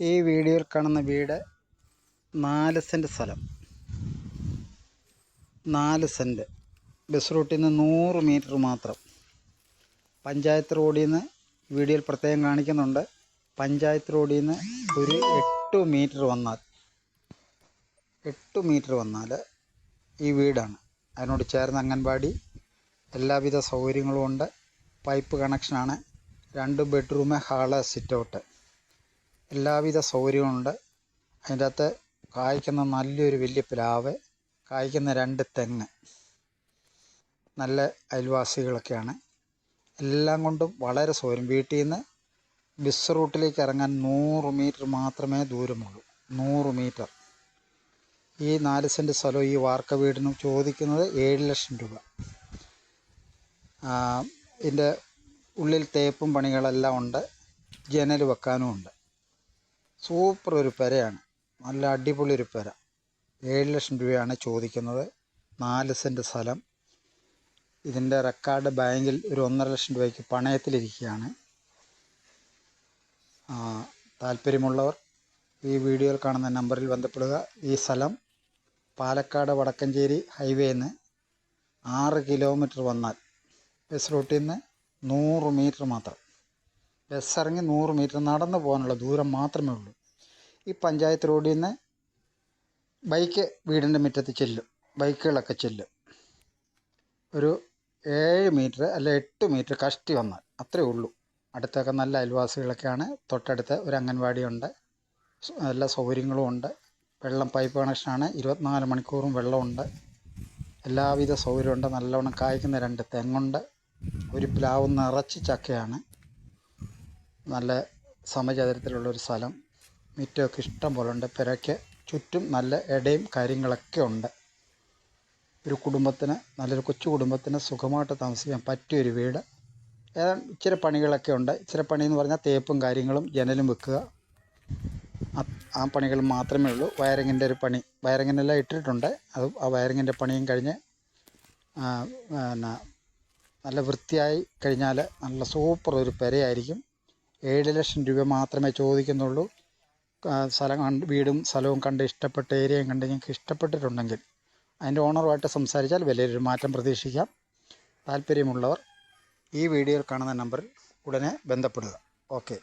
ഈ വീഡിയോയിൽ കാണുന്ന വീട് നാല് സെന്റ് സ്ഥലം. നാല് സെന്റ് ബസ് റൂട്ടിൽ നിന്ന് നൂറ് മീറ്റർ മാത്രം. പഞ്ചായത്ത് റോഡിൽ നിന്ന് വീഡിയോയിൽ പ്രത്യേകം കാണിക്കുന്നുണ്ട്. പഞ്ചായത്ത് റോഡിൽ നിന്ന് ഒരു എട്ട് മീറ്റർ വന്നാൽ എട്ട് മീറ്റർ വന്നാൽ ഈ വീടാണ്. അതിനോട് ചേർന്ന് അംഗൻവാടി എല്ലാവിധ സൗകര്യങ്ങളും ഉണ്ട്. പൈപ്പ് കണക്ഷനാണ്. രണ്ട് ബെഡ്റൂം ഹാൾ സിറ്റൗട്ട് എല്ലാവിധ സൗകര്യങ്ങളുണ്ട്. അതിന്റെ അകത്ത് കായ്ക്കുന്ന നല്ലൊരു വലിയ പ്ലാവ് കായ്ക്കുന്ന രണ്ട് തെങ്ങ് നല്ല അയൽവാസികളൊക്കെയാണ്. എല്ലാം കൊണ്ടും വളരെ സൗകര്യം. വീട്ടിൽ നിന്ന് ബസ് റൂട്ടിലേക്ക് ഇറങ്ങാൻ നൂറ് മീറ്റർ മാത്രമേ ദൂരമുള്ളൂ. നൂറ് മീറ്റർ ഈ നാല് സെന്റ് സ്ഥലം ഈ വാർക്ക വീടിനും ചോദിക്കുന്നത് ഏഴ് ലക്ഷം രൂപ. ഇതിന്റെ ഉള്ളിൽ തേപ്പും പണികളെല്ലാം ഉണ്ട്. ജനൽ വെക്കാനും ഉണ്ട്. സൂപ്പർ ഒരു പെരയാണ്. നല്ല അടിപൊളി ഒരു പെര. ഏഴ് ലക്ഷം രൂപയാണ് ചോദിക്കുന്നത്. നാല് സെന്റ് സ്ഥലം. ഇതിന്റെ റെക്കോർഡ് ബാങ്കിൽ ഒരു ഒന്നര ലക്ഷം രൂപയ്ക്ക് പണയത്തിലിരിക്കുകയാണ്. താല്പര്യമുള്ളവർ ഈ വീഡിയോയിൽ കാണുന്ന നമ്പറിൽ ബന്ധപ്പെടുക. ഈ സ്ഥലം പാലക്കാട് വടക്കഞ്ചേരി ഹൈവേയിൽ നിന്ന് ആറ് കിലോമീറ്റർ വന്നാൽ ബസ് റൂട്ടിൽ നിന്ന് നൂറ് മീറ്റർ മാത്രം. ബസ് ഇറങ്ങി നൂറ് മീറ്റർ നടന്നു പോകാനുള്ള ദൂരം മാത്രമേ ഉള്ളൂ. ഈ പഞ്ചായത്ത് റോഡിൽ നിന്ന് ബൈക്ക് വീടിന്റെ മുറ്റത്ത് ചെല്ലും. ബൈക്കുകളൊക്കെ ചെല്ലും. ഒരു ഏഴ് മീറ്റർ അല്ല എട്ട് മീറ്റർ കഷ്ടി വന്നാൽ അത്രേ ഉള്ളൂ. അടുത്തൊക്കെ നല്ല അയൽവാസികളൊക്കെയാണ്. തൊട്ടടുത്ത് ഒരു അംഗൻവാടിയുണ്ട് എല്ലാ സൗകര്യങ്ങളും ഉണ്ട്. വെള്ളം പൈപ്പ് കണക്ഷനാണ് ഇരുപത്തിനാല് മണിക്കൂറും വെള്ളമുണ്ട്. എല്ലാവിധ സൗകര്യമുണ്ട് നല്ലവണ്ണം കായ്ക്കുന്ന രണ്ട് തെങ്ങുണ്ട്. ഒരു പ്ലാവ് നിറച്ച് ചക്കയാണ്. നല്ല സമചതുരത്തിലുള്ളൊരു സ്ഥലം. മിറ്റമൊക്കെ ഇഷ്ടം പോലെ ഉണ്ട്. പെരയ്ക്ക് ചുറ്റും നല്ല ഇടയും കാര്യങ്ങളൊക്കെ ഉണ്ട്. ഒരു കുടുംബത്തിന് നല്ലൊരു കൊച്ചു കുടുംബത്തിന് സുഖമായിട്ട് താമസിക്കാൻ പറ്റിയൊരു വീട്. ഏതാണ്ട് ഇച്ചിരി പണികളൊക്കെ ഉണ്ട്. ഇച്ചിരി പണി എന്ന് പറഞ്ഞാൽ തേപ്പും കാര്യങ്ങളും ജനലും വെക്കുക. ആ പണികൾ മാത്രമേ ഉള്ളൂ. വയറിങ്ങിന്റെ ഒരു പണി. വയറിങ്ങിനെല്ലാം ഇട്ടിട്ടുണ്ട്. അത് ആ വയറിങ്ങിന്റെ പണിയും കഴിഞ്ഞ് പിന്നെ നല്ല വൃത്തിയായി കഴിഞ്ഞാൽ നല്ല സൂപ്പർ ഒരു പെരയായിരിക്കും. ഏഴ് ലക്ഷം രൂപ മാത്രമേ ചോദിക്കുന്നുള്ളൂ. സ്ഥലം കണ്ട് വീടും സ്ഥലവും കണ്ട് ഇഷ്ടപ്പെട്ട ഏരിയയും കണ്ട് നിങ്ങൾക്ക് ഇഷ്ടപ്പെട്ടിട്ടുണ്ടെങ്കിൽ അതിന്റെ ഓണറുമായിട്ട് സംസാരിച്ചാൽ വലിയൊരു മാറ്റം പ്രതീക്ഷിക്കാം. താല്പര്യമുള്ളവർ ഈ വീഡിയോയിൽ കാണുന്ന നമ്പറിൽ ഉടനെ ബന്ധപ്പെടുക. ഓക്കെ.